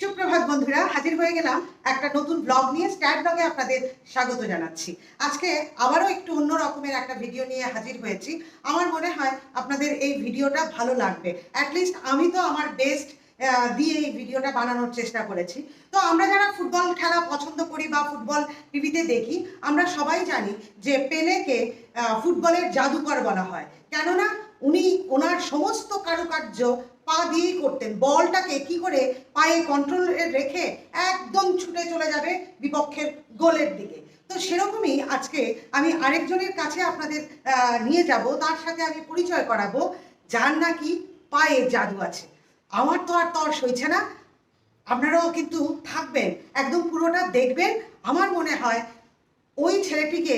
সুপ্রভাত বন্ধুরা, হাজির হয়ে গেলাম একটা নতুন ব্লগ নিয়ে। স্ট্যাট ব্লগে আপনাদের স্বাগত জানাচ্ছি। আজকে আবারও একটু অন্য রকমের একটা ভিডিও নিয়ে হাজির হয়েছি। আমার মনে হয় আপনাদের এই ভিডিওটা ভালো লাগবে। অ্যাটলিস্ট আমি তো আমার বেস্ট দিয়ে এই ভিডিওটা বানানোর চেষ্টা করেছি। তো আমরা যারা ফুটবল খেলা পছন্দ করি বা ফুটবল টিভিতে দেখি, আমরা সবাই জানি যে পেলেকে ফুটবলের জাদুকর বলা হয়। কেননা উনি ওনার সমস্ত কারুকার্য পা দিয়েই করতেন। বলটাকে কি করে পায়ে কন্ট্রোল রেখে একদম ছুটে চলে যাবে বিপক্ষের গোলের দিকে। তো সেরকমই আজকে আমি আরেকজনের কাছে আপনাদের নিয়ে যাব। তার সাথে আমি পরিচয় করাবো। যার নাকি পায়ে জাদু আছে। আমার তো আর তর সইছে না। আপনারাও কিন্তু থাকবেন। একদম পুরোটা দেখবেন। আমার মনে হয় ওই ছেলেটিকে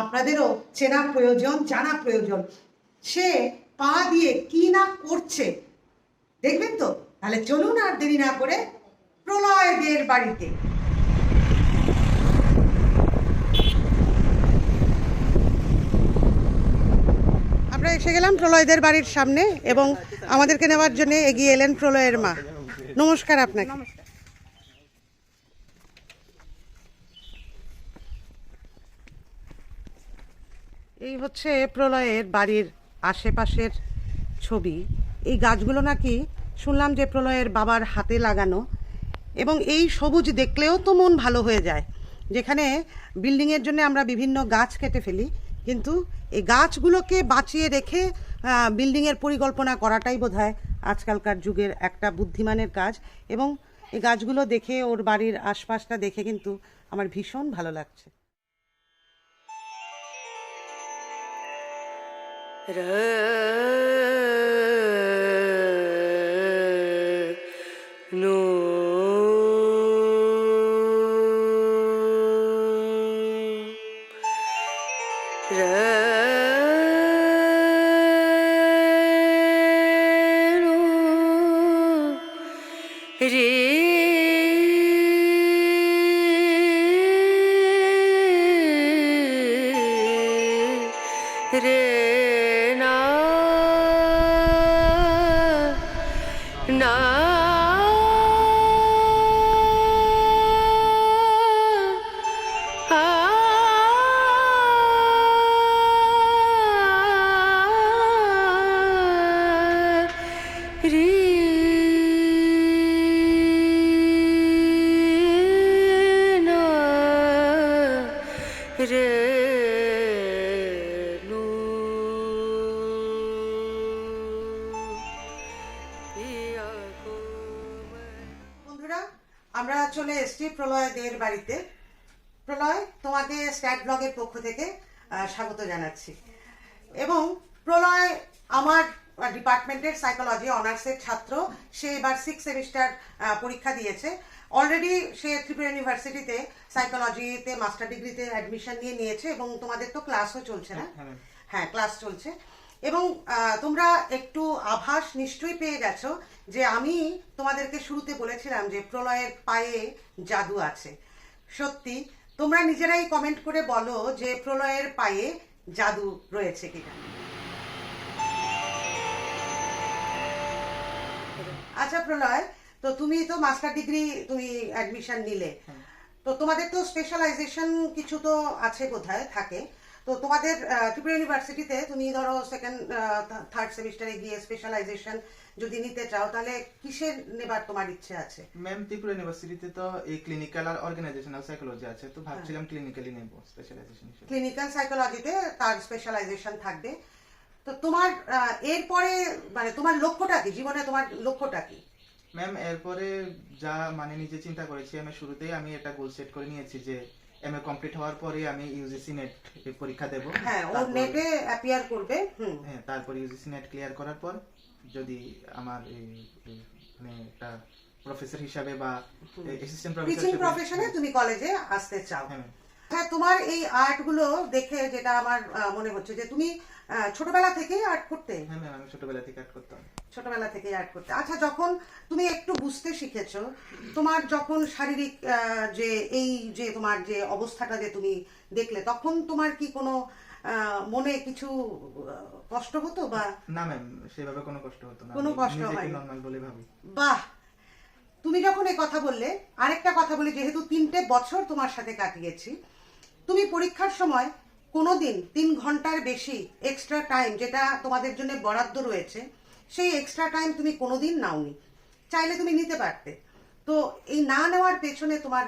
আপনাদেরও চেনা প্রয়োজন জানা প্রয়োজন। সে পা দিয়ে কি না করছে দেখবেন তো? তাহলে চলুন আর দেরি না করে প্রলয়দের বাড়িতে। আমরা এসে গেলাম প্রলয়দের বাড়ির সামনে এবং আমাদেরকে নেওয়ার জন্য এগিয়ে এলেন প্রলয়ের মা। নমস্কার আপনাকে। এই হচ্ছে প্রলয়ের বাড়ির আশেপাশের ছবি। এই গাছগুলো নাকি শুনলাম যে প্রলয়ের বাবার হাতে লাগানো, এবং এই সবুজ দেখলেও তো মন ভালো হয়ে যায়। যেখানে বিল্ডিংয়ের জন্য আমরা বিভিন্ন গাছ কেটে ফেলি, কিন্তু এই গাছগুলোকে বাঁচিয়ে রেখে বিল্ডিংয়ের পরিকল্পনা করাটাই বোধ আজকালকার যুগের একটা বুদ্ধিমানের কাজ। এবং এই গাছগুলো দেখে, ওর বাড়ির আশপাশটা দেখে কিন্তু আমার ভীষণ ভালো লাগছে। र প্রলয়দের বাড়িতে। প্রলয় তোমাকে স্ট্যাট ব্লগের পক্ষ থেকে স্বাগত জানাচ্ছি। এবং প্রলয় আমার ডিপার্টমেন্টের সাইকোলজি অনার্সের ছাত্র। সে এবার সিক্স সেমিস্টার পরীক্ষা দিয়েছে। অলরেডি সে ত্রিপুরা ইউনিভার্সিটিতে সাইকোলজিতে মাস্টার ডিগ্রিতে অ্যাডমিশন নিয়ে নিয়েছে এবং তোমাদের তো ক্লাসও চলছে না। হ্যাঁ ক্লাস চলছে। এবং তোমরা একটু আভাস নিশ্চয়ই পেয়ে গেছো যে আমি তোমাদেরকে শুরুতে বলেছিলাম যে প্রলয়ের পায়ে জাদু আছে। সত্যি তোমরা নিজেরাই কমেন্ট করে বলো যে প্রলয়ের পায়ে জাদু রয়েছে কিনা। আচ্ছা প্রলয় তো তুমি তো মাস্টার ডিগ্রি তুমি অ্যাডমিশন নিলে। তো তোমাদের তো স্পেশালাইজেশন কিছু তো আছে কোথায় থাকে। তো তোমাদের ত্রিপুরা ইউনিভার্সিটিতে তুমি ধরো সেকেন্ড থার্ড সেমিস্টারে গিয়ে স্পেশালাইজেশন যদি নিতে চাও তাহলে কিসের নেবার তোমার ইচ্ছে আছে? ম্যাম ত্রিপুরা ইউনিভার্সিটিতে তো এই ক্লিনিক্যাল আর অর্গানাইজেশনাল সাইকোলজি আছে তো ভাবছিলাম ক্লিনিক্যালি নেব স্পেশালাইজেশন ক্লিনিক্যাল সাইকোলজিতে তার স্পেশালাইজেশন থাকবে। তো তোমার এরপরে মানে তোমার লক্ষ্যটা কি? জীবনে তোমার লক্ষ্যটা কি? ম্যাম এরপরে যা মানে নিজে চিন্তা করেছি আমি শুরুতেই আমি এটা গোল সেট করে নিয়েছি যে এমএ কমপ্লিট হওয়ার পরে আমি ইউজিসি নেট পরীক্ষা দেব। হ্যাঁ ও নেটে অ্যাপিয়ার করবে হ্যাঁ তারপর ইউজিসি নেট ক্লিয়ার করার পর যদি আমার মানে একটা প্রফেসর হিসাবে বা অ্যাসিস্ট্যান্ট প্রফেসর টিচিং প্রফেশনে তুমি কলেজে আসতে চাও। হ্যাঁ। হ্যাঁ তোমার এই আর্টগুলো দেখে যেটা আমার মনে হচ্ছে যে তুমি ছোটবেলা থেকেই আর্ট করতে? হ্যাঁ ম্যাম আমি ছোটবেলা থেকে আর্ট করতাম। ছোটবেলা থেকেই আর্ট করতে। আচ্ছা যখন তুমি একটু বুঝতে শিখেছো তোমার যখন শারীরিক যে এই যে তোমার যে অবস্থাটা যে তুমি দেখলে তখন তোমার কি কোনো মনে কিছু কষ্ট হতো বা না ম্যাম সেভাবে কোনো কষ্ট হতো না। কোনো কষ্ট হয়নি। নর্মাল বলে ভাবি। বাহ! তুমি তুমি যখন এই কথা বললে আরেকটা কথা বলি যেহেতু তিনটে বছর তোমার সাথে কাটিয়েছি তুমি পরীক্ষার সময় কোনোদিন তিন ঘণ্টার বেশি এক্সট্রা টাইম যেটা তোমাদের জন্য বরাদ্দ রয়েছে, সেই এক্সট্রা টাইম তুমি কোনোদিন নাওনি। চাইলে তুমি নিতে পারতে। তো এই না নেওয়ার পেছনে তোমার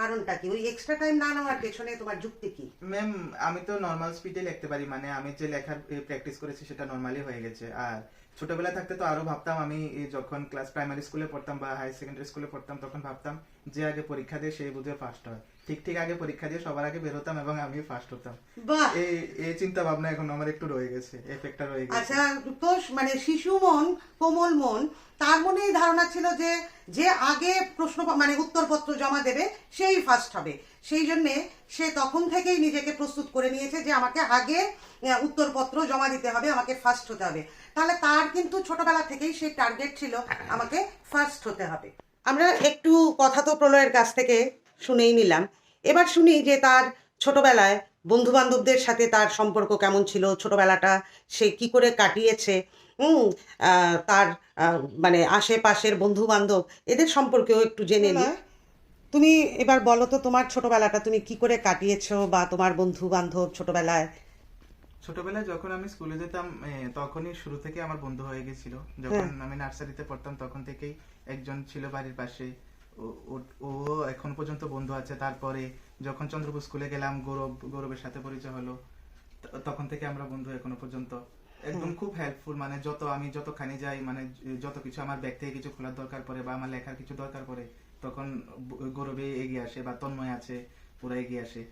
কারণটা কি? ওই এক্সট্রা টাইম না নেওয়ার পেছনে তোমার যুক্তি কি? ম্যাম আমি তো নর্মাল স্পিডে লিখতে পারি মানে আমি যে লেখার প্র্যাকটিস করেছি সেটা নর্মালি হয়ে গেছে। আর ছোটবেলা থাকতে তো আরও ভাবতাম আমি যখন ক্লাস প্রাইমারি স্কুলে পড়তাম বা হাই সেকেন্ডারি স্কুলে পড়তাম, তখন ভাবতাম যে আগে পরীক্ষা দেয় সেই বুঝে ফার্স্ট হয়। ঠিক ঠিক আগে পরীক্ষা দিয়ে সবার আগে বের হতাম এবং আমি ফার্স্ট হতাম। বাহ! এই এই চিন্তা ভাবনা এখন আমার একটু রয়ে গেছে এফেক্টটা রয়ে গেছে। আচ্ছা তো মানে শিশু মন কোমল মন তার মনে এই ধারণা ছিল যে যে আগে প্রশ্ন মানে উত্তরপত্র জমা দেবে সেই ফার্স্ট হবে। সেই জন্যে সে তখন থেকেই নিজেকে প্রস্তুত করে নিয়েছে যে আমাকে আগে উত্তরপত্র জমা দিতে হবে আমাকে ফার্স্ট হতে হবে। তাহলে তার কিন্তু ছোটবেলা থেকেই সেই টার্গেট ছিল আমাকে ফার্স্ট হতে হবে। আমরা একটু কথা তো প্রলয়ের কাছ থেকে শুনেই নিলাম। এবার শুনি যে তার ছোটবেলায় বন্ধু বান্ধবদের সাথে তার সম্পর্ক কেমন ছিল ছোটবেলাটা সে কি করে কাটিয়েছে তার মানে আশেপাশের বন্ধু বান্ধব এদের সম্পর্কেও একটু জেনে নিই। তুমি এবার বলো তো তোমার ছোটবেলাটা তুমি কি করে কাটিয়েছো বা তোমার বন্ধু বান্ধব ছোটবেলায়? ছোটবেলায় যখন আমি স্কুলে যেতাম তখনই শুরু থেকে আমার বন্ধু হয়ে গেছিল। যখন হ্যাঁ। আমি নার্সারিতে পড়তাম তখন থেকেই একজন ছিল বাড়ির পাশে। ও- এখন পর্যন্ত বন্ধু আছে। তারপরে যখন চন্দ্রপুর স্কুলে গেলাম গৌরব গৌরবের সাথে পরিচয় হলো তখন থেকে আমরা বন্ধু এখনও পর্যন্ত। একদম খুব হেল্পফুল মানে যত আমি যতখানি যাই মানে যত কিছু আমার ব্যাগ থেকে কিছু খোলার দরকার পড়ে বা আমার লেখার কিছু দরকার পড়ে তখন গৌরবে এগিয়ে আসে বা তন্ময় আছে পুরো এগিয়ে আসে।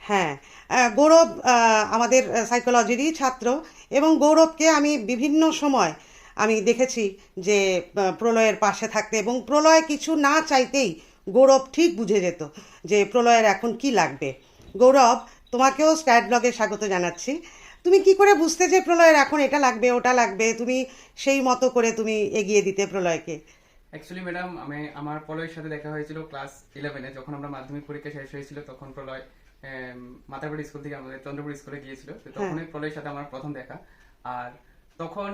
হ্যাঁ গৌরব আমাদের সাইকোলজিরই ছাত্র এবং গৌরবকে আমি বিভিন্ন সময় আমি দেখেছি যে প্রলয়ের পাশে থাকতে এবং প্রলয় কিছু না চাইতেই গৌরব ঠিক বুঝে যেত যে প্রলয়ের এখন কি লাগবে। গৌরব তোমাকেও স্ট্যাট ব্লগে স্বাগত জানাচ্ছি। তুমি কি করে বুঝতে যে প্রলয়ের এখন এটা লাগবে ওটা লাগবে? তুমি সেই মতো করে তুমি এগিয়ে দিতে প্রলয়কে। অ্যাকচুয়ালি ম্যাডাম আমি আমার প্রলয়ের সাথে দেখা হয়েছিল ক্লাস ইলেভেনে যখন আমরা মাধ্যমিক পরীক্ষা শেষ হয়েছিল তখন প্রলয় মাতারবাড়ি স্কুল থেকে আমাদের চন্দ্রপুর স্কুলে গিয়েছিল। তো তখনই প্রলয়ের সাথে আমার প্রথম দেখা। আর তখন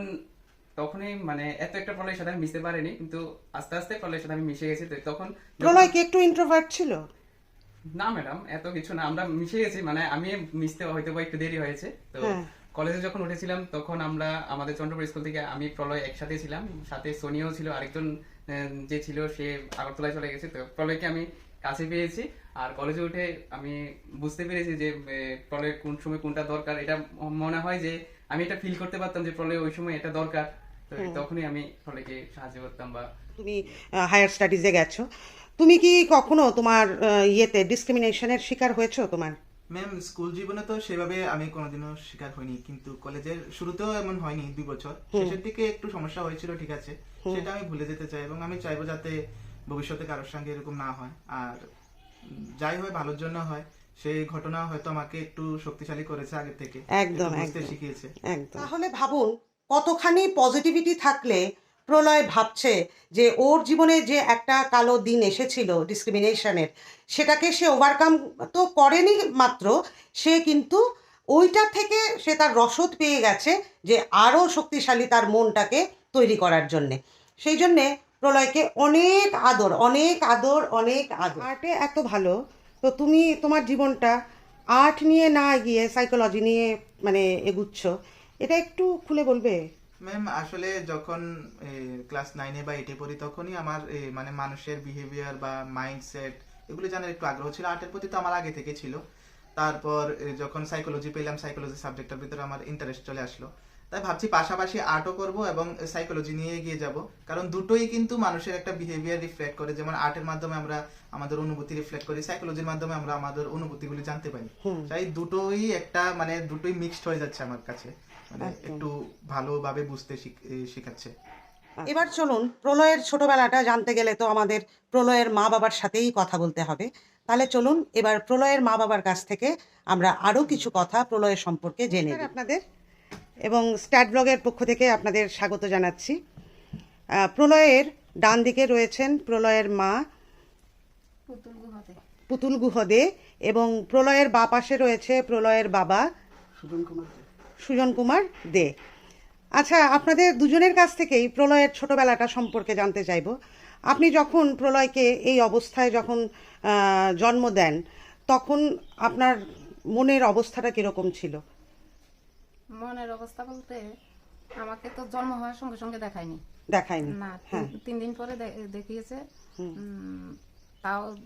তখনই মানে এত একটা প্রলয়ের সাথে আমি মিশতে পারিনি কিন্তু আস্তে আস্তে প্রলয়ের সাথে আমি মিশে গেছি তো তখন প্রলয় কি একটু ইন্ট্রোভার্ট ছিল না ম্যাডাম এত কিছু না আমরা মিশে গেছি মানে আমি মিশতে হয়তো বা একটু দেরি হয়েছে তো হ্যাঁ। কলেজে যখন উঠেছিলাম তখন আমরা আমাদের চন্দ্রপুর স্কুল থেকে আমি প্রলয় একসাথে ছিলাম সাথে সোনিয়াও ছিল আরেকজন যে ছিল সে আগরতলায় চলে গেছে তো প্রলয়কে আমি কাছে পেয়েছি আর কলেজে উঠে আমি বুঝতে পেরেছি যে প্রলয়ের কোন সময় কোনটা দরকার এটা মনে হয় যে আমি এটা ফিল করতে পারতাম যে প্রলয় ওই সময় এটা দরকার তো তখনই আমি সাহায্য করতাম বা তুমি হায়ার স্টাডিজে গেছো। তুমি কি কখনো তোমার ইয়েতে ডিসক্রিমিনেশনের শিকার হয়েছো তোমার? ম্যাম স্কুল জীবনে তো সেভাবে আমি কোনোদিনও শিকার হইনি কিন্তু কলেজের শুরুতেও এমন হয়নি দুই বছর। শেষের দিকে একটু সমস্যা হয়েছিল ঠিক আছে। সেটা আমি ভুলে যেতে চাই এবং আমি চাইব যাতে ভবিষ্যতে কারোর সঙ্গে এরকম না হয়। আর যাই হয় ভালোর জন্য হয়। সেই ঘটনা হয়তো আমাকে একটু শক্তিশালী করেছে আগে থেকে। একদম। শিখিয়েছে। একদম। তাহলে ভাবুন কতখানি পজিটিভিটি থাকলে প্রলয় ভাবছে যে ওর জীবনে যে একটা কালো দিন এসেছিল ডিসক্রিমিনেশনের সেটাকে সে ওভারকাম তো করেনি মাত্র, সে কিন্তু ওইটা থেকে সে তার রসদ পেয়ে গেছে যে আরও শক্তিশালী তার মনটাকে তৈরি করার জন্যে। সেই জন্যে প্রলয়কে অনেক আদর অনেক আদর অনেক আদর। আর্টে এত ভালো, তো তুমি তোমার জীবনটা আর্ট নিয়ে না গিয়ে সাইকোলজি নিয়ে মানে এগুচ্ছ এটা একটু খুলে বলবে? ম্যাম আসলে যখন ক্লাস নাইনে বা এইটে পড়ি তখনই আমার মানে মানুষের বিহেভিয়ার বা মাইন্ডসেট এগুলো জানার একটু আগ্রহ ছিল। আর্টের প্রতি তো আমার আগে থেকে ছিল। তারপর যখন সাইকোলজি পেলাম সাইকোলজি সাবজেক্টের ভিতরে আমার ইন্টারেস্ট চলে আসলো। তাই ভাবছি পাশাপাশি আর্টও করব এবং সাইকোলজি নিয়ে এগিয়ে যাব। কারণ দুটোই কিন্তু মানুষের একটা বিহেভিয়ার রিফ্লেক্ট করে। যেমন আর্টের মাধ্যমে আমরা আমাদের অনুভূতি রিফ্লেক্ট করি সাইকোলজির মাধ্যমে আমরা আমাদের অনুভূতিগুলি জানতে পারি। তাই দুটোই একটা মানে দুটোই মিক্সড হয়ে যাচ্ছে আমার কাছে। মানে একটু ভালোভাবে বুঝতে শেখাচ্ছে। এবার চলুন প্রলয়ের ছোটবেলাটা জানতে গেলে তো আমাদের প্রলয়ের মা বাবার সাথেই কথা বলতে হবে। তাহলে চলুন এবার প্রলয়ের মা বাবার কাছ থেকে আমরা আরও কিছু কথা প্রলয়ের সম্পর্কে জেনে আপনাদের। এবং স্ট্যাট ব্লগের পক্ষ থেকে আপনাদের স্বাগত জানাচ্ছি। প্রলয়ের ডান দিকে রয়েছেন প্রলয়ের মা পুতুল গুহদে এবং প্রলয়ের বা পাশে রয়েছে প্রলয়ের বাবা সুজন কুমার দে। আচ্ছা আপনাদের দুজনের কাছ থেকেই প্রলয়ের ছোটবেলাটা সম্পর্কে জানতে চাইব। আপনি যখন প্রলয়কে এই অবস্থায় যখন জন্ম দেন তখন আপনার মনের অবস্থাটা কীরকম ছিল? মনের অবস্থা বলতে আমাকে তো জন্ম হওয়ার সঙ্গে সঙ্গে দেখায়নি। দেখায়নি না হ্যাঁ। তিন- তিন দিন পরে দেখিয়েছে। তাও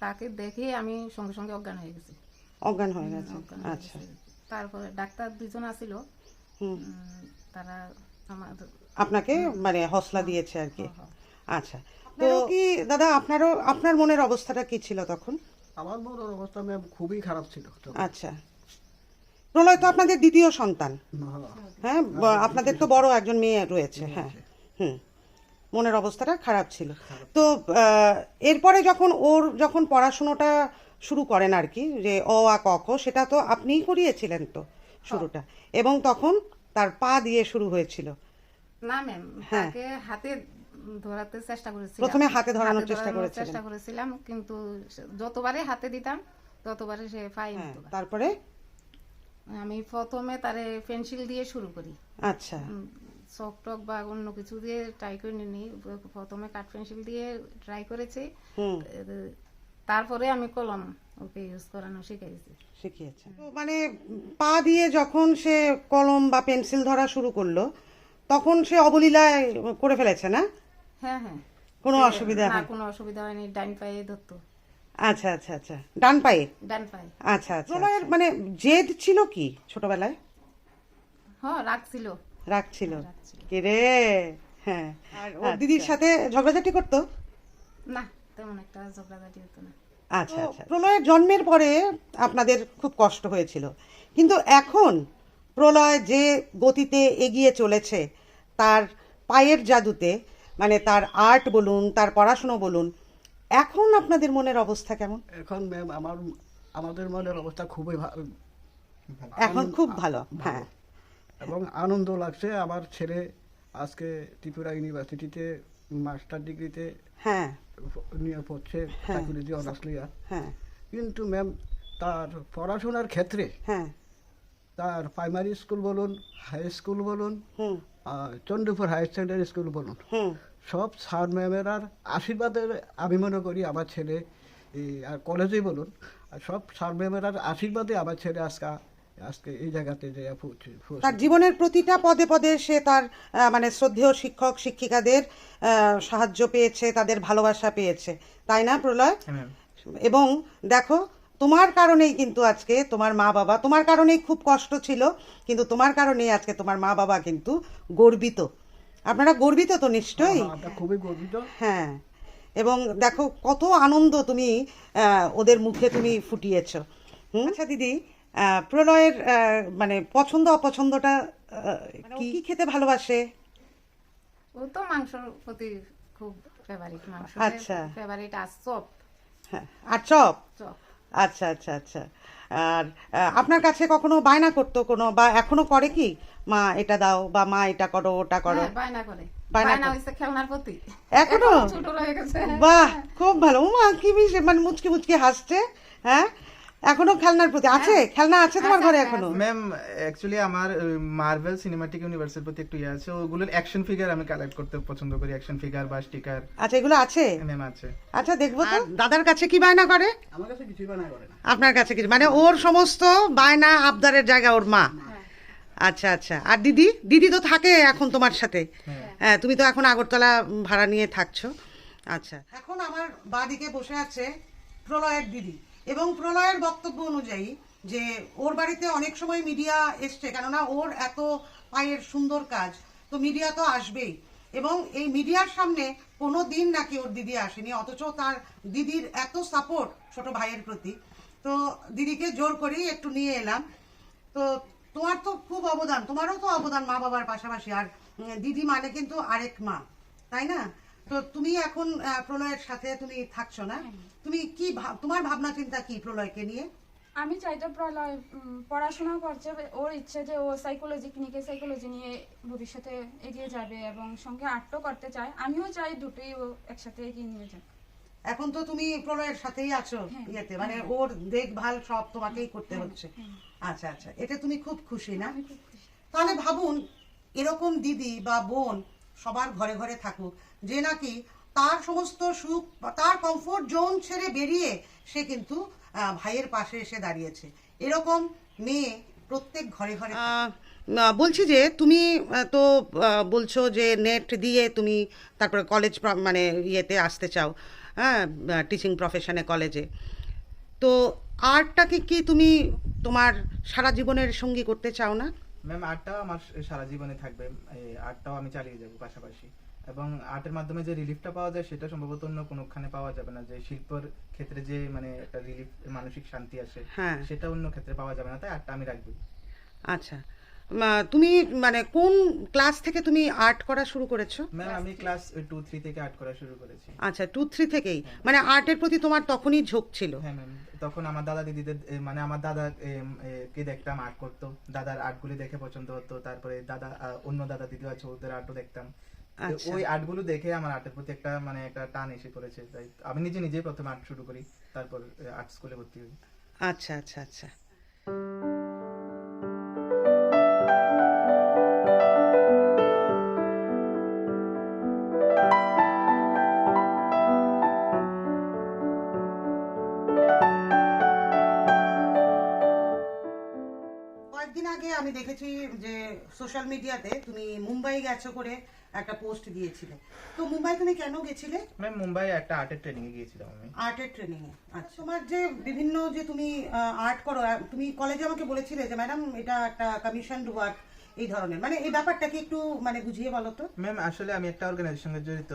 তাকে দেখে আমি সঙ্গে সঙ্গে অজ্ঞান হয়ে গেছি। অজ্ঞান হয়ে গেছে আচ্ছা। তারপরে ডাক্তার দুজন। উম, তারা আমার আপনাকে মানে হসলা দিয়েছে আর কি। হ্যাঁ। আচ্ছা। তো কি দাদা আপনারও আপনার মনের অবস্থাটা কি ছিল তখন? আমার মনের অবস্থা ম্যাম খুবই খারাপ ছিল আচ্ছা। প্রলয় তো আপনাদের দ্বিতীয় সন্তান। হ্যাঁ। হ্যাঁ আপনাদের তো বড় একজন মেয়ে রয়েছে। হ্যাঁ হুম। মনের অবস্থাটা খারাপ ছিল। তো এরপরে যখন ওর যখন পড়াশুনোটা শুরু করেন আর কি যে অ আ ক খ সেটা তো আপনিই করিয়েছিলেন তো শুরুটা। এবং তখন তার পা দিয়ে শুরু হয়েছিল। না ম্যাম হ্যাঁ। তাকে হাতে ধরাতে চেষ্টা করেছিলাম। প্রথমে হাতে ধরানোর চেষ্টা করেছিলেন। চেষ্টা করেছিলাম কিন্তু যতবারে হাতে দিতাম ততবারে সে পাই হ্যাঁ তারপরে? আমি প্রথমে তারে পেন্সিল দিয়ে শুরু করি। আচ্ছা। চক টক বা অন্য কিছু দিয়ে ট্রাই করে নিই। প্রথমে কাঠ পেন্সিল দিয়ে ট্রাই করেছি। তারপরে আমি কলম ওকে ইউজ করানো শিখাইছি শিখিয়েছে। তো মানে পা দিয়ে যখন সে কলম বা পেন্সিল ধরা শুরু করল তখন সে অবলীলায় করে ফেলেছে না? হ্যাঁ হ্যাঁ। কোনো অসুবিধা না হয় কোনো অসুবিধা হয়নি ডান পায়ে ধরতো। আচ্ছা আচ্ছা আচ্ছা। ডান পায়ে? ডান পায়ে। আচ্ছা আচ্ছা প্রলয়ের মানে জেদ ছিল কি ছোটবেলায়? হ্যাঁ রাখছিল রাখছিল রাখছিল। কে রে? হ্যাঁ। আর ওর দিদির সাথে ঝগড়াঝাটি করতো? না। তেমন একটা ঝগড়াঝাটি হতো না। আচ্ছা আচ্ছা প্রলয়ের জন্মের পরে আপনাদের খুব কষ্ট হয়েছিল। কিন্তু এখন প্রলয় যে গতিতে এগিয়ে চলেছে তার পায়ের জাদুতে মানে তার আর্ট বলুন তার পড়াশুনো বলুন এখন আপনাদের মনের অবস্থা কেমন? এখন ম্যাম আমার আমাদের মনের অবস্থা খুবই ভালো এখন খুব ভালো হ্যাঁ। এবং আনন্দ লাগছে। আমার ছেলে আজকে ত্রিপুরা ইউনিভার্সিটিতে মাস্টার ডিগ্রিতে হ্যাঁ। নিয়ে পড়ছে সাইকোলজি অনার্স লিয়া হ্যাঁ। কিন্তু ম্যাম তার পড়াশোনার ক্ষেত্রে হ্যাঁ। তার প্রাইমারি স্কুল বলুন হাই স্কুল বলুন চন্দ্রপুর হায়ার সেকেন্ডারি স্কুল বলুন সব স্যার ম্যামের আর আশীর্বাদের আমি মনে করি আমার ছেলে এই আর কলেজেই বলুন আর সব স্যার ম্যামের আর আশীর্বাদে আমার ছেলে আজকে আজকে এই জায়গাতে যে তার জীবনের প্রতিটা পদে পদে সে তার মানে শ্রদ্ধেয় শিক্ষক শিক্ষিকাদের সাহায্য পেয়েছে তাদের ভালোবাসা পেয়েছে। তাই না প্রলয়? হ্যাঁ এবং দেখো তোমার কারণেই কিন্তু আজকে তোমার মা বাবা তোমার কারণেই খুব কষ্ট ছিল কিন্তু তোমার কারণেই আজকে তোমার মা বাবা কিন্তু গর্বিত। আপনারা গর্বিত তো নিশ্চয়ই? খুবই গর্বিত। হ্যাঁ। এবং দেখো কত আনন্দ তুমি ওদের মুখে তুমি ফুটিয়েছ। হুম? আচ্ছা দিদি আহ, প্রলয়ের মানে পছন্দ অপছন্দটা মানে কি খেতে ভালোবাসে? ও তো মাংসর প্রতি খুব ফেভারিট মাংস আচ্ছা। ফেভারিট আর চপ। হ্যাঁ আর চপ? আচ্ছা আচ্ছা আচ্ছা। আর আপনার কাছে কখনো বায়না করতো কোনো বা এখনও করে কি? মা এটা দাও বা মা এটা করো ওটা করো। হ্যাঁ বায়না করে। বায়না করে। খেলনার প্রতি। এখনও? ছোট গেছে। বাহ খুব ভালো। মা কি মিশে মানে মুচকি মুচকি হাসছে হ্যাঁ? এখনও খেলনার প্রতি আছে? খেলনা আছে তোমার ঘরে এখনও? ম্যাম অ্যাকচুয়ালি আমার মার্ভেল সিনেমাটিক ইউনিভার্সের প্রতি একটু ইয়ে আছে। ওগুলোর অ্যাকশন ফিগার আমি কালেক্ট করতে পছন্দ করি। অ্যাকশন ফিগার বা স্টিকার আচ্ছা এগুলো আছে? ম্যাম আছে। আচ্ছা দেখব তো। দাদার কাছে কি বায়না করে? আমার কাছে কিছুই বানা করে না। আপনার কাছে কিছু? মানে ওর সমস্ত বায়না আবদারের জায়গা ওর মা? আচ্ছা আচ্ছা। আর দিদি? দিদি তো থাকে এখন তোমার সাথে? হ্যাঁ। তুমি তো এখন আগরতলা ভাড়া নিয়ে থাকছো। আচ্ছা। এখন আমার বাদিকে বসে আছে প্রলয়ের দিদি। এবং প্রলয়ের বক্তব্য অনুযায়ী যে ওর বাড়িতে অনেক সময় মিডিয়া এসছে কেননা ওর এত পায়ের সুন্দর কাজ তো মিডিয়া তো আসবেই। এবং এই মিডিয়ার সামনে কোনো দিন নাকি ওর দিদি আসেনি অথচ তার দিদির এত সাপোর্ট ছোট ভাইয়ের প্রতি। তো দিদিকে জোর করেই একটু নিয়ে এলাম। তো তোমার তো খুব অবদান তোমারও তো অবদান মা বাবার পাশাপাশি আর দিদি মানে কিন্তু আরেক মা তাই না? তো তুমি এখন আহ, প্রলয়ের সাথে তুমি থাকছো না? তুমি কি ভাব- তোমার ভাবনা চিন্তা কি প্রলয়কে নিয়ে? আমি চাইতো প্রলয় পড়াশোনা করছে ওর ইচ্ছে যে ও সাইকোলজি ক্লিনিকে সাইকোলজি নিয়ে ভবিষ্যতে এগিয়ে যাবে এবং সঙ্গে আর্টও করতে চায়। আমিও চাই দুটোই ও একসাথে এগিয়ে নিয়ে যাক। এখন তো তুমি প্রলয়ের সাথেই আছো হ্যাঁ। ইয়েতে মানে ওর দেখভাল সব তোমাকেই করতে হচ্ছে। আচ্ছা আচ্ছা এতে তুমি খুব খুশি না। তাহলে ভাবুন এরকম দিদি বা বোন সবার ঘরে ঘরে থাকুক যে নাকি তার সমস্ত সুখ তার কমফোর্ট জোন ছেড়ে বেরিয়ে সে কিন্তু ভাইয়ের পাশে এসে দাঁড়িয়েছে। এরকম মেয়ে প্রত্যেক ঘরে ঘরে বলছি যে তুমি তো বলছো যে নেট দিয়ে তুমি তারপরে কলেজ মানে ইয়েতে আসতে চাও হ্যাঁ টিচিং প্রফেশনে কলেজে তো আর্টটাকে কি তুমি তোমার সারা জীবনের সঙ্গী করতে চাও না? ম্যাম আর্টটাও আমার সারা জীবনে থাকবে। আর্টটাও আমি চালিয়ে যাব পাশাপাশি। এবং আর্টের মাধ্যমে যে রিলিফটা পাওয়া যায় সেটা সম্ভবত অন্য কোনোখানে পাওয়া যাবে না। যে শিল্পর ক্ষেত্রে যে মানে একটা রিলিফ মানসিক শান্তি আসে হ্যাঁ। সেটা অন্য ক্ষেত্রে পাওয়া যাবে না। তাই আর্টটা আমি রাখব। আচ্ছা। তুমি মানে কোন ক্লাস থেকে তুমি আর্ট করা শুরু করেছ? ম্যাম আমি ক্লাস টু থ্রি থেকে আর্ট করা শুরু করেছি। আচ্ছা টু থ্রি থেকেই। মানে আর্টের প্রতি তোমার তখনই ঝোঁক ছিল? হ্যাঁ ম্যাম তখন আমার দাদা দিদিদের মানে আমার দাদা কে দেখতাম আর্ট করতো। দাদার আর্টগুলি দেখে পছন্দ হতো। তারপরে দাদা অন্য দাদা দিদি আছে ওদের আর্টও দেখতাম। আচ্ছা। ওই আর্টগুলো দেখে আমার আর্টের প্রতি একটা মানে একটা টান এসে পড়েছে। তাই আমি নিজে নিজেই প্রথম আর্ট শুরু করি। তারপর আর্ট স্কুলে ভর্তি হই। আচ্ছা আচ্ছা আচ্ছা। কয়েকদিন আগে আমি দেখেছি যে সোশ্যাল মিডিয়াতে তুমি মুম্বাই গেছো করে একটা পোস্ট দিয়েছিলে। তো মুম্বাই তুমি কেন গেছিলে? ম্যাম মুম্বাই একটা আর্টের ট্রেনিং এ গিয়েছিলাম আমি। আর্টের ট্রেনিং এ। আচ্ছা তোমার যে বিভিন্ন যে তুমি আর্ট করো তুমি কলেজে আমাকে বলেছিলে যে ম্যাডাম এটা একটা কমিশন ওয়ার্ক এই ধরনের। মানে এই ব্যাপারটা কি একটু মানে বুঝিয়ে বলো তো। ম্যাম আসলে আমি একটা অর্গানাইজেশনে জড়িত।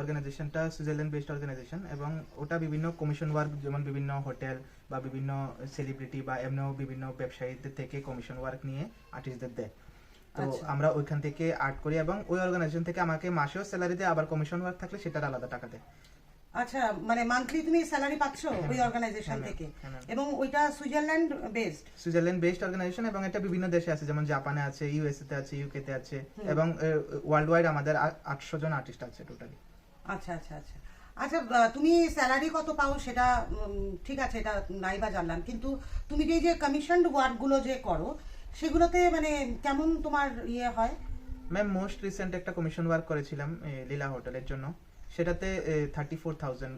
অর্গানাইজেশনটা সুইজারল্যান্ড বেসড অর্গানাইজেশন এবং ওটা বিভিন্ন কমিশন ওয়ার্ক যেমন বিভিন্ন হোটেল বা বিভিন্ন সেলিব্রিটি বা এমনিও বিভিন্ন ব্যবসায়ীদের থেকে কমিশন ওয়ার্ক নিয়ে আর্টিস্টদের দেয়। তো আচ্ছা। আমরা ওইখান থেকে আর্ট করি এবং ওই অর্গানাইজেশন থেকে আমাকে মাসেও স্যালারি দেয় আবার কমিশন ওয়ার্ক থাকলে সেটার আলাদা টাকা দেয়। আচ্ছা মানে মান্থলি তুমি স্যালারি পাচ্ছ ওই অর্গানাইজেশন হ্যাঁ, থেকে? হ্যাঁ, এবং ওইটা Switzerland based Switzerland based organisation এবং এটা বিভিন্ন দেশে আছে যেমন জাপানে আছে ইউএসএ তে আছে ইউকে তে আছে এবং ওয়ার্ল্ড ওয়াইড আমাদের আটশো জন আর্টিস্ট আছে টোটালি আচ্ছা আচ্ছা আচ্ছা। আচ্ছা তুমি স্যালারি কত পাও সেটা ঠিক আছে এটা নাই বা জানলাম। কিন্তু তুমি যে যে কমিশন ওয়ার্কগুলো যে করো সেগুলোতে মানে কেমন তোমার ইয়ে হয়? ম্যাম মোস্ট রিসেন্ট একটা কমিশন ওয়ার্ক করেছিলাম লীলা হোটেলের জন্য। সেটাতে thirty four thousand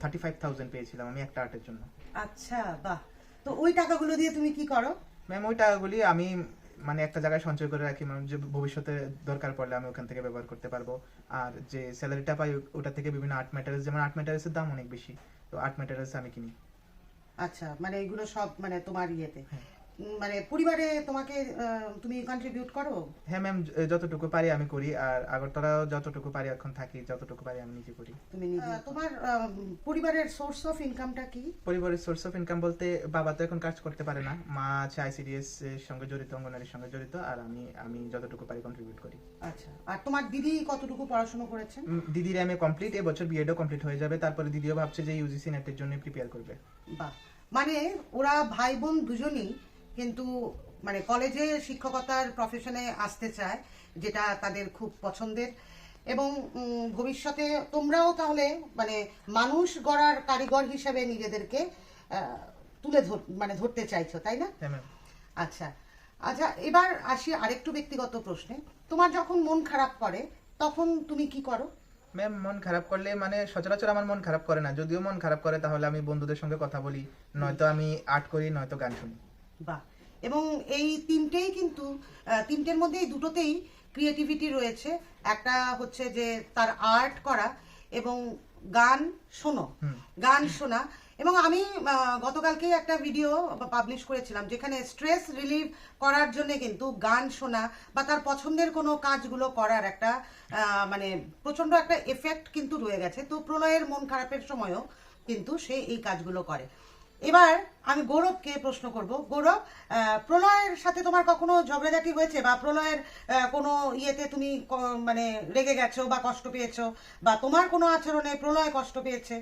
thirty five thousand পেয়েছিলাম আমি একটা আর্টের জন্য। আচ্ছা বাহ। তো ওই টাকাগুলো দিয়ে তুমি কি করো? ম্যাম ওই টাকাগুলি আমি মানে একটা জায়গায় সঞ্চয় করে রাখি মানে যে ভবিষ্যতে দরকার পড়লে আমি ওখান থেকে ব্যবহার করতে পারব। আর যে স্যালারিটা পাই ওটা থেকে বিভিন্ন আর্ট ম্যাটেরিয়ালস যেমন আর্ট ম্যাটেরিয়ালসের দাম অনেক বেশি তো আর্ট ম্যাটেরিয়ালস আমি কিনি। আচ্ছা মানে এগুলো সব মানে তোমার ইয়েতে? হ্যাঁ। মানে পরিবারে তোমাকে তুমি কন্ট্রিবিউট করো? হ্যাঁ ম্যাম যতটুকু পারি আমি করি আর আগরতলাও যতটুকু পারি এখন থাকি যতটুকু পারি আমি নিজে করি। তুমি নিজে তোমার পরিবারের সোর্স অফ ইনকামটা কি? পরিবারের সোর্স অফ ইনকাম বলতে বাবা তো এখন কাজ করতে পারে না মা আছে আইসিডিএস এর সঙ্গে জড়িত অঙ্গনারীর সঙ্গে জড়িত আর আমি আমি যতটুকু পারি কন্ট্রিবিউট করি। আচ্ছা আর তোমার দিদি কতটুকু পড়াশোনা করেছেন? উম, দিদির আমি কমপ্লিট এবছর বিএডও কমপ্লিট হয়ে যাবে তারপরে দিদিও ভাবছে যে ইউজিসি নেটের জন্য প্রিপেয়ার করবে। বাহ মানে ওরা ভাই বোন দুজনই কিন্তু মানে কলেজে শিক্ষকতার প্রফেশনে আসতে চায় যেটা তাদের খুব পছন্দের। এবং ভবিষ্যতে তোমরাও তাহলে মানে মানুষ গড়ার কারিগর হিসেবে নিজেদেরকে তুলে ধর মানে ধরতে চাইছো তাই না? হ্যাঁ আচ্ছা। আচ্ছা এবার আসি আরেকটু ব্যক্তিগত প্রশ্নে। তোমার যখন মন খারাপ করে তখন তুমি কি করো? ম্যাম মন খারাপ করলে মানে সচরাচর আমার মন খারাপ করে না। যদিও মন খারাপ করে তাহলে আমি বন্ধুদের সঙ্গে কথা বলি। নয়তো আমি আর্ট করি নয়তো গান শুনি। বাহ! এবং এই তিনটেই কিন্তু তিনটের মধ্যে এই দুটোতেই ক্রিয়েটিভিটি রয়েছে। একটা হচ্ছে যে তার আর্ট করা এবং গান শোনো। গান শোনা। এবং আমি গতকালকেই একটা ভিডিও পাবলিশ করেছিলাম যেখানে স্ট্রেস রিলিভ করার জন্য কিন্তু গান শোনা বা তার পছন্দের কোনো কাজগুলো করার একটা মানে প্রচণ্ড একটা এফেক্ট কিন্তু রয়ে গেছে। তো প্রলয়ের মন খারাপের সময়ও কিন্তু সে এই কাজগুলো করে। এবার আমি গৌরবকে প্রশ্ন করব। গৌরব প্রলয়ের সাথে তোমার কখনো ঝগড়াঝাটি হয়েছে? বা প্রলয়ের কোনো ইয়েতে তুমি মানে রেগে গেছো বা কষ্ট পেয়েছ? বা তোমার কোনো আচরণে প্রলয় কষ্ট পেয়েছে?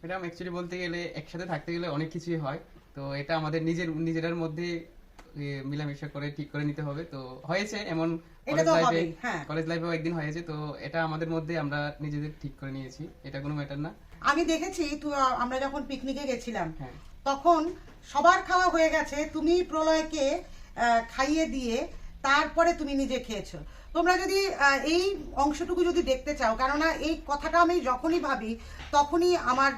ম্যাডাম অ্যাকচুয়ালি বলতে গেলে একসাথে থাকতে গেলে অনেক কিছুই হয়। তো এটা আমাদের নিজের নিজেদের মধ্যে মিলামিশা করে ঠিক করে নিতে হবে। তো হয়েছে এমন কলেজ লাইফে হ্যাঁ। কলেজ লাইফেও একদিন হয়েছে। তো এটা আমাদের মধ্যে আমরা নিজেদের ঠিক করে নিয়েছি। এটা কোনো ম্যাটার না। আমি দেখেছি আমরা যখন পিকনিকে গেছিলাম হ্যাঁ। তখন সবার খাওয়া হয়ে গেছে তুমি প্রলয়কে খাইয়ে দিয়ে তারপরে তুমি নিজে খেয়েছো। তোমরা যদি এই অংশটুকু যদি দেখতে চাও কেননা এই কথাটা আমি যখনই ভাবি তখনই আমার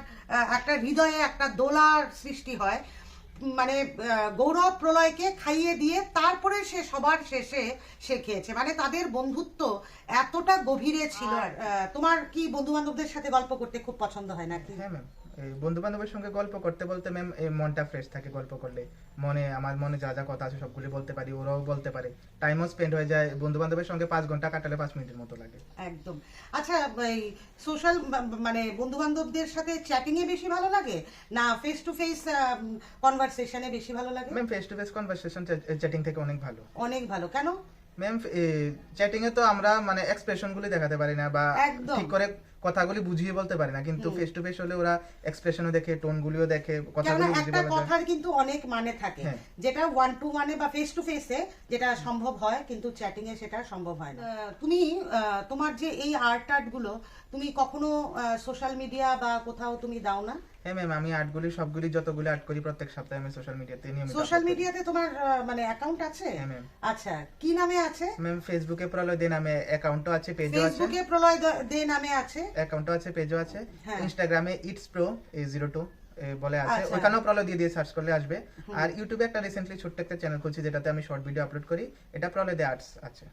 একটা হৃদয়ে একটা দোলার সৃষ্টি হয়। মানে আহ, গৌরব প্রলয়কে খাইয়ে দিয়ে তারপরে সে সবার শেষে সে খেয়েছে। মানে তাদের বন্ধুত্ব এতটা গভীরে ছিল। তোমার কি বন্ধু বান্ধবদের সাথে গল্প করতে খুব পছন্দ হয় নাকি? হ্যাঁ ম্যাম বন্ধু বান্ধবের সঙ্গে গল্প করতে বলতে ম্যাম মনটা ফ্রেশ থাকে গল্প করলে। মনে আমার মনে যা যা কথা আছে সবগুলি বলতে পারি ওরাও বলতে পারে। টাইমও স্পেন্ড হয়ে যায় বন্ধু বান্ধবের সঙ্গে পাঁচ ঘণ্টা কাটালে পাঁচ মিনিটের মতো লাগে। একদম। আচ্ছা এই সোশ্যাল মানে বন্ধু বান্ধবদের সাথে চ্যাটিং এ বেশি ভালো লাগে? না ফেস টু ফেস কনভারসেশনে বেশি ভালো লাগে? Ma'am face to face conversation chatting থেকে অনেক ভালো। অনেক ভালো। কেন? ম্যাম চ্যাটিং এ তো আমরা মানে এক্সপ্রেশন গুলি দেখাতে পারি না বা। ঠিক করে কথাগুলি বুঝিয়ে বলতে পারি না কিন্তু ফেস টু ফেস হলে ওরা এক্সপ্রেশনও দেখে টোন গুলিও দেখে কথাগুলি বুঝিয়ে একটা কথার কিন্তু অনেক মানে থাকে। হ্যাঁ। যেটা ওয়ান টু মানে বা ফেস টু ফেসে যেটা সম্ভব হয় কিন্তু চ্যাটিং এ সেটা সম্ভব হয় না। তুমি তোমার যে এই আর্ট আর্টগুলো তুমি কখনো সোশ্যাল মিডিয়া বা কোথাও তুমি দাও না? হ্যাঁ ম্যাম আমি আর্টগুলি সবগুলি যতগুলি আর্ট করি প্রত্যেক সপ্তাহে আমি সোশ্যাল মিডিয়াতে নিয়মিত সোশ্যাল মিডিয়াতে তোমার আহ, মানে অ্যাকাউন্ট আছে? হ্যাঁ, ma'am. আচ্ছা কি নামে আছে? ম্যাম ফেসবুকে প্রলয় দে নামে অ্যাকাউন্টও আছে পেজও আছে। ফেসবুকে প্রলয় দে নামে আছে। অ্যাকাউন্টও আছে পেজও আছে। ইনস্টাগ্রামে it's pro a zero two বলে আছে। আচ্ছা। ওখানেও প্রলয় দিয়ে দিয়ে সার্চ করলে আসবে। আর ইউটিউবে একটা রিসেন্টলি ছোট্ট একটা চ্যানেল খুলছি যেটাতে আমি শর্ট ভিডিও আপলোড করি। এটা প্রলয় দে আর্টস আছে।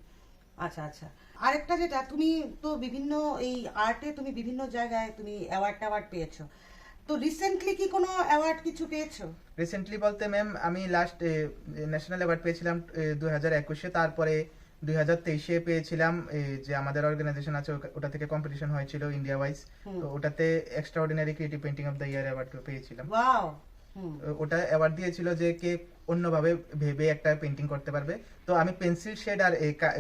আচ্ছা আচ্ছা। আরেকটা যেটা তুমি তো বিভিন্ন এই আর্টে তুমি বিভিন্ন জায়গায় তুমি অ্যাওয়ার্ড ট্যাওয়ার্ড পেয়েছ। তো রিসেন্টলি কি কোনো অ্যাওয়ার্ড কিছু পেয়েছ? রিসেন্টলি বলতে ম্যাম আমি লাস্ট ন্যাশনাল অ্যাওয়ার্ড পেয়েছিলাম দুই হাজার একুশে। তারপরে দুই হাজার তেইশে পেয়েছিলাম যে আমাদের অর্গানাইজেশন আছে ওটা- থেকে কম্পিটিশন হয়েছিল ইন্ডিয়া ওয়াইজ তো ওটাতে extraordinary creative painting of the year award পেয়েছিলাম। ওটা অ্যাওয়ার্ড দিয়েছিল যে কে অন্যভাবে ভেবে একটা পেন্টিং করতে পারবে। তো আমি পেন্সিল শেড আর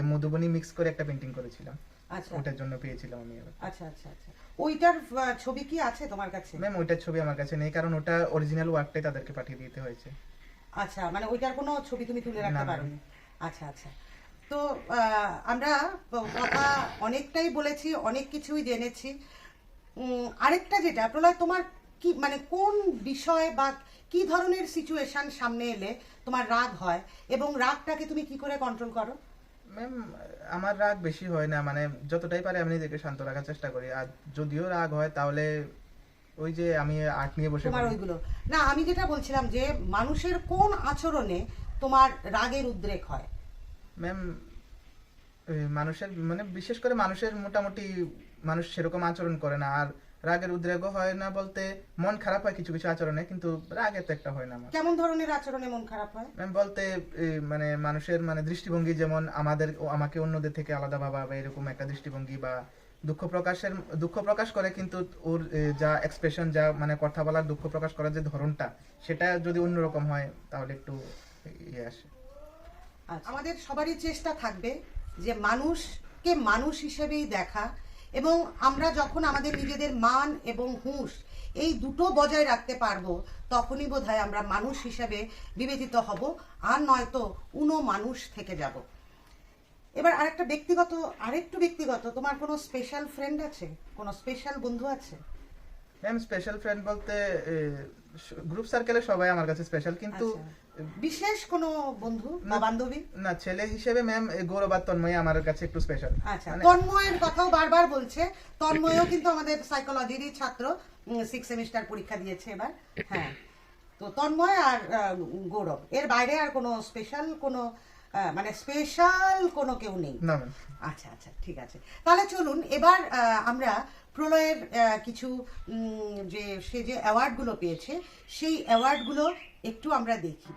মধুবনী মিক্স করে একটা পেন্টিং করেছিলাম। আচ্ছা। ওটার জন্য পেয়েছিলাম আমি আচ্ছা আচ্ছা আচ্ছা। ওইটার ছবি কি আছে তোমার কাছে? ম্যাম ওইটার ছবি আমার কাছে নেই কারণ ওটা অরিজিনাল ওয়ার্কটাই তাদেরকে পাঠিয়ে দিতে হয়েছে। আচ্ছা মানে ওইটার কোনো ছবি তুমি তুলে রাখতে। পারো আচ্ছা আচ্ছা। তো আমরা কথা অনেকটাই বলেছি অনেক কিছুই জেনেছি। আরেকটা যেটা প্রলয় তোমার কি মানে কোন বিষয় বা কি ধরনের সিচুয়েশন সামনে এলে তোমার রাগ হয় এবং রাগটাকে তুমি কি করে কন্ট্রোল করো? ম্যাম আমার রাগ বেশি হয় না মানে যতটাই পারে আমি নিজেকে শান্ত রাখার চেষ্টা করি। আর যদিও রাগ হয় তাহলে ওই যে আমি আর্ট নিয়ে বসে তোমার ওইগুলো। না আমি যেটা বলছিলাম যে মানুষের কোন আচরণে তোমার রাগের উদ্রেক হয়? ম্যাম মানুষের মানে বিশেষ করে মানুষের মোটামুটি মানুষ সেরকম আচরণ করে না। আর রাগের উদ্রেকও হয় না বলতে মন খারাপ হয় কিছু কিছু আচরণে কিন্তু রাগের তো একটা হয় না আমার। কেমন ধরনের আচরণে মন খারাপ হয়? ম্যাম বলতে মানে মানুষের মানে দৃষ্টিভঙ্গি যেমন আমাদের আমাকে অন্যদের থেকে আলাদা ভাবা বা এরকম একটা দৃষ্টিভঙ্গি বা দুঃখ প্রকাশের দুঃখ প্রকাশ করে কিন্তু ওর যা এক্সপ্রেশন যা মানে কথা বলার দুঃখ প্রকাশ করার যে ধরনটা সেটা যদি অন্যরকম হয় তাহলে একটু ইয়ে আসে। আমাদের সবারই চেষ্টা থাকবে যে মানুষকে মানুষ হিসেবেই দেখা এবং আমরা যখন আমাদের নিজেদের মান এবং হুঁশ এই দুটো বজায় রাখতে পারব তখনই বোধহয় আমরা মানুষ হিসেবে বিবেচিত হব আর নয়তো উনো মানুষ থেকে যাব। এবার আরেকটা ব্যক্তিগত আরেকটু ব্যক্তিগত তোমার কোনো স্পেশাল ফ্রেন্ড আছে? কোনো স্পেশাল বন্ধু আছে? ম্যাম স্পেশাল ফ্রেন্ড বলতে গ্রুপ সার্কেলে সবাই আমার কাছে স্পেশাল কিন্তু বিশেষ কোনো বন্ধু বা না। বান্ধবী? না ছেলে হিসেবে ম্যাম গৌরব আর তন্ময় আমার কাছে একটু স্পেশাল আচ্ছা তন্ময়ের কথাও বারবার বলছে। তন্ময়ও কিন্তু আমাদের সাইকোলজিরই ছাত্র। সিক্স সেমিস্টার পরীক্ষা দিয়েছে এবার। হ্যাঁ। তো তন্ময় আর গৌরব এর বাইরে আর কোনো স্পেশাল কোনো মানে স্পেশাল কোনো কেউ নেই? আচ্ছা আচ্ছা ঠিক আছে। তাহলে চলুন এবার আমরা প্রলয়ের আহ, কিছু যে সে যে অ্যাওয়ার্ডগুলো পেয়েছে সেই অ্যাওয়ার্ডগুলো একটু আমরা দেখি।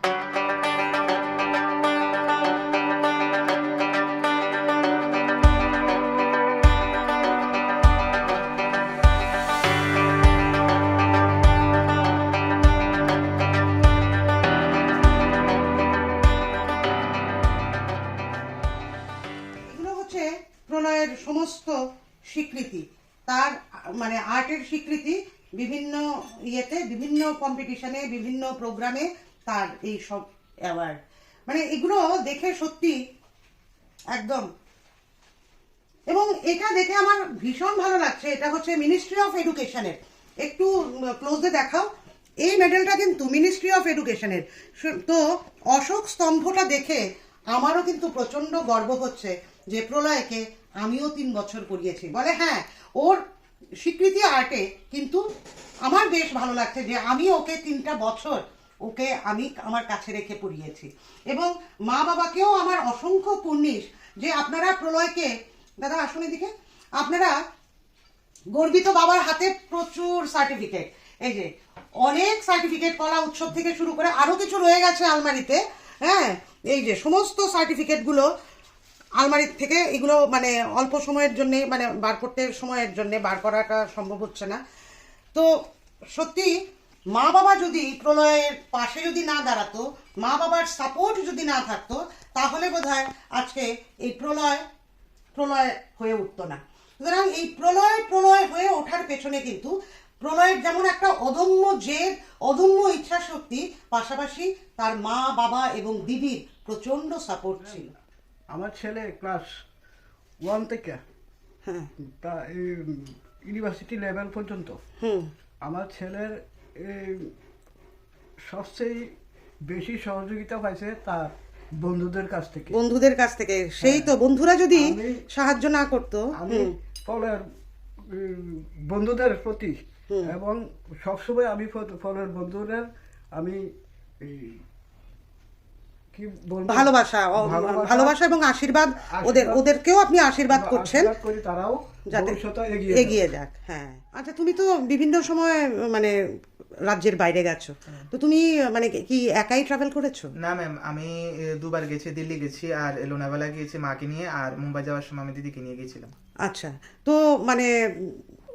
মানে আর্টের স্বীকৃতি বিভিন্ন ইয়েতে, বিভিন্ন কম্পিটিশনে বিভিন্ন প্রোগ্রামে তার এই সব অ্যাওয়ার্ড মানে এগুলো দেখে সত্যি একদম। এবং এটা দেখে আমার ভীষণ ভালো লাগছে। এটা হচ্ছে মিনিস্ট্রি অফ এডুকেশনের একটু ক্লোজে দেখাও। এই মেডেলটা কিন্তু মিনিস্ট্রি অফ এডুকেশনের তো অশোক স্তম্ভটা দেখে আমারও কিন্তু প্রচণ্ড গর্ব হচ্ছে যে প্রলয়কে আমিও তিন বছর পড়িয়েছি বলে হ্যাঁ ওর স্বীকৃতি আর্টে কিন্তু আমার বেশ ভালো লাগছে যে আমি ওকে তিনটা বছর ওকে আমি আমার কাছে রেখে পড়িয়েছি। এবং মা বাবাকেও আমার অসংখ্য পুণ্যিস যে আপনারা প্রলয়কে, দাদা আসুন এদিকে, আপনারা গর্বিত বাবার হাতে প্রচুর সার্টিফিকেট এই যে, অনেক সার্টিফিকেট কলা উৎসব থেকে শুরু করে আরও কিছু রয়ে গেছে আলমারিতে হ্যাঁ এই যে সমস্ত সার্টিফিকেটগুলো আলমারির থেকে এগুলো মানে অল্প সময়ের জন্য মানে বার করতে সময়ের জন্যে বার করাটা সম্ভব হচ্ছে না। তো সত্যি মা বাবা যদি প্রলয়ের পাশে যদি না দাঁড়াতো মা বাবার সাপোর্ট যদি না থাকতো, তাহলে বোধহয় আজকে এই প্রলয় প্রলয় হয়ে উঠতো না। সুতরাং এই প্রলয় প্রলয় হয়ে ওঠার পেছনে কিন্তু প্রলয়ের যেমন একটা অদম্য জেদ, অদম্য ইচ্ছা শক্তি পাশাপাশি তার মা বাবা এবং দিদির প্রচণ্ড সাপোর্ট ছিল। আমার ছেলে ক্লাস ওয়ান থেকে হ্যাঁ। তা ইউনিভার্সিটি লেভেল পর্যন্ত। হুম। আমার ছেলের সবচেয়ে বেশি সহযোগিতা পাইছে তার বন্ধুদের কাছ থেকে। বন্ধুদের কাছ থেকে। সেই তো বন্ধুরা যদি সাহায্য না করতো আমি ফলের বন্ধুদের প্রতি এবং সবসময় আমি ফলের বন্ধুদের আমি ভালোবাসা ভালোবাসা- এবং আশীর্বাদ ওদের ওদেরকেও আপনি আশীর্বাদ করছেন তারাও যাতে এগিয়ে যাক। হ্যাঁ। আচ্ছা তুমি তো বিভিন্ন সময় মানে রাজ্যের বাইরে গেছো। তো তুমি মানে কি একাই ট্রাভেল করেছ? না ম্যাম আমি দুবার গেছি দিল্লি গেছি আর লোনাভালা গিয়েছি মাকে নিয়ে আর মুম্বাই যাওয়ার সময় আমি দিদিকে নিয়ে গিয়েছিলাম। আচ্ছা তো মানে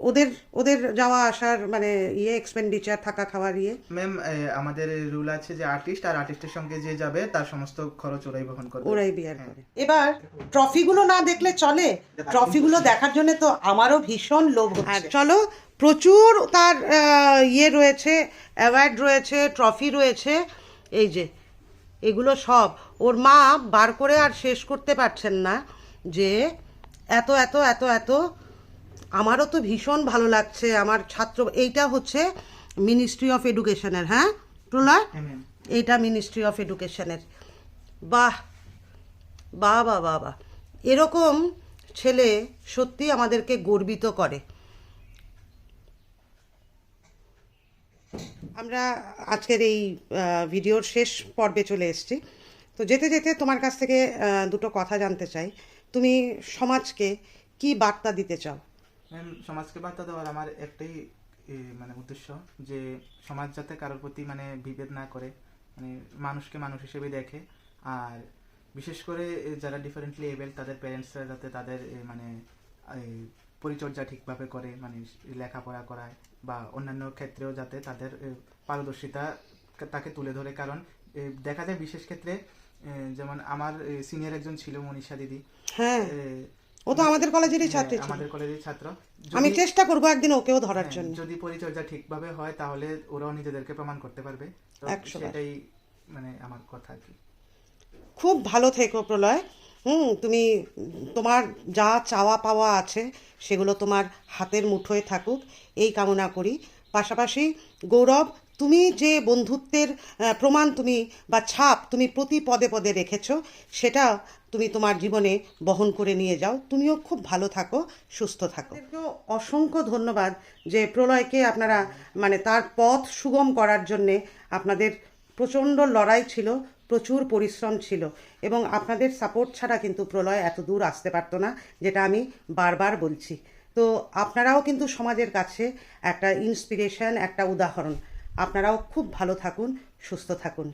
ওদের ওদের যাওয়া আসার মানে ইয়ে এক্সপেন্ডিচার থাকা খাওয়ার ইয়ে? ম্যাম আমাদের রুল আছে যে আর্টিস্ট আর আর্টিস্টের সঙ্গে যে যাবে তার সমস্ত খরচ ওরাই বহন করবে। ওরাই বিয়ার করে। এবার ট্রফিগুলো না দেখলে চলে? ট্রফিগুলো দেখার জন্য তো আমারও ভীষণ লোভ হচ্ছে। চলো প্রচুর তার ইয়ে রয়েছে অ্যাওয়ার্ড রয়েছে ট্রফি রয়েছে। এই যে এগুলো সব। ওর মা বার করে আর শেষ করতে পারছেন না যে এত এত এত এত আমারও তো ভীষণ ভালো লাগছে আমার ছাত্র এইটা হচ্ছে মিনিস্ট্রি অফ এডুকেশনের হ্যাঁ? প্রলয় হ্যাঁ এইটা মিনিস্ট্রি অফ এডুকেশনের বাহ! বাহ বাহ বাহ বাহ এরকম ছেলে সত্যি আমাদেরকে গর্বিত করে। আমরা আজকের এই ভিডিওর শেষ পর্বে চলে এসেছি। তো যেতে যেতে তোমার কাছ থেকে দুটো কথা জানতে চাই। তুমি সমাজকে কি বার্তা দিতে চাও? সমাজকে বার্তা দেওয়ার আমার একটাই মানে উদ্দেশ্য যে সমাজ যাতে কারোর প্রতি মানে বিভেদ না করে মানে মানুষকে মানুষ হিসেবে দেখে। আর বিশেষ করে যারা ডিফারেন্টলি এবেল তাদের প্যারেন্টসরা যাতে তাদের মানে পরিচর্যা ঠিকভাবে করে মানে লেখাপড়া করায় বা অন্যান্য ক্ষেত্রেও যাতে তাদের পারদর্শিতা তাকে তুলে ধরে। কারণ দেখা যায় বিশেষ ক্ষেত্রে যেমন আমার সিনিয়র একজন ছিল মনীষা দিদি। হ্যাঁ। ও তো আমাদের কলেজেরই হ্যাঁ, ছাত্রী ছিল। আমাদের কলেজের ছাত্র। আমি চেষ্টা করব একদিন ওকেও ধরার হ্যাঁ, জন্য। যদি পরিচর্যা ঠিকভাবে হয় তাহলে ওরাও নিজেদেরকে প্রমাণ করতে পারবে। সেটাই মানে আমার কথা আর কি। খুব ভালো থেকো প্রলয়। হুম তুমি তোমার যা চাওয়া পাওয়া আছে সেগুলো তোমার হাতের মুঠোয় থাকুক এই কামনা করি। পাশাপাশি গৌরব তুমি যে বন্ধুত্বের প্রমাণ তুমি বা ছাপ তুমি প্রতি পদে পদে রেখেছো সেটা তুমি তোমার জীবনে বহন করে নিয়ে যাও। তুমিও খুব ভালো থাকো, সুস্থ থাকো। অসংখ্য ধন্যবাদ যে প্রলয়কে আপনারা মানে তার পথ সুগম করার জন্যে আপনাদের প্রচণ্ড লড়াই ছিল, প্রচুর পরিশ্রম ছিল এবং আপনাদের সাপোর্ট ছাড়া কিন্তু প্রলয় এত দূর আসতে পারতো না, যেটা আমি বারবার বলছি। তো আপনারাও কিন্তু সমাজের কাছে একটা ইন্সপিরেশন একটা উদাহরণ। আপনারাও খুব ভালো থাকুন, সুস্থ থাকুন।